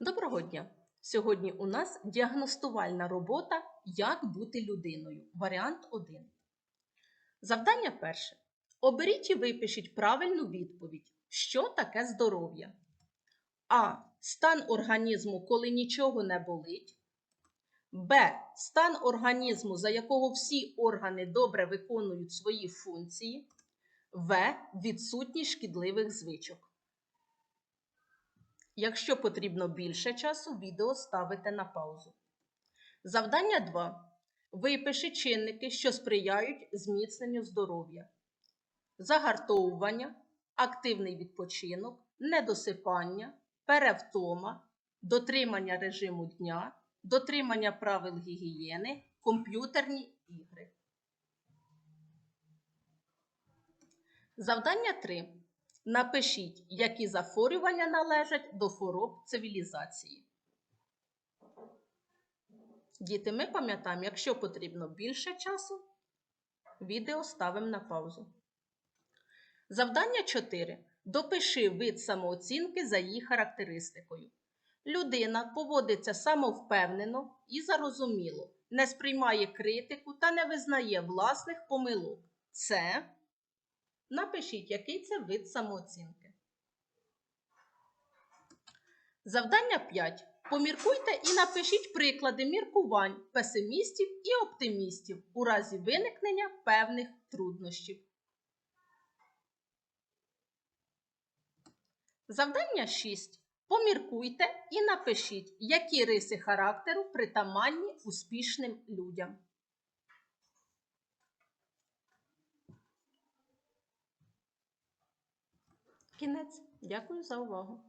Доброго дня! Сьогодні у нас діагностувальна робота Як бути людиною. Варіант 1. Завдання перше. Оберіть і випишіть правильну відповідь. Що таке здоров'я? А. Стан організму, коли нічого не болить. Б. Стан організму, за якого всі органи добре виконують свої функції. В. Відсутність шкідливих звичок. Якщо потрібно більше часу, відео ставите на паузу. Завдання 2. Випиши чинники, що сприяють зміцненню здоров'я. Загартовування, активний відпочинок, недосипання, перевтома, дотримання режиму дня, дотримання правил гігієни, комп'ютерні ігри. Завдання 3. Напишіть, які захворювання належать до хвороб цивілізації. Діти, ми пам'ятаємо, якщо потрібно більше часу, відео ставимо на паузу. Завдання 4. Допиши вид самооцінки за її характеристикою. Людина поводиться самовпевнено і зарозуміло, не сприймає критику та не визнає власних помилок. Це Напишіть, який це вид самооцінки. Завдання 5. Поміркуйте і напишіть приклади міркувань песимістів і оптимістів у разі виникнення певних труднощів. Завдання 6. Поміркуйте і напишіть, які риси характеру притаманні успішним людям. Кінець. Дякую за увагу.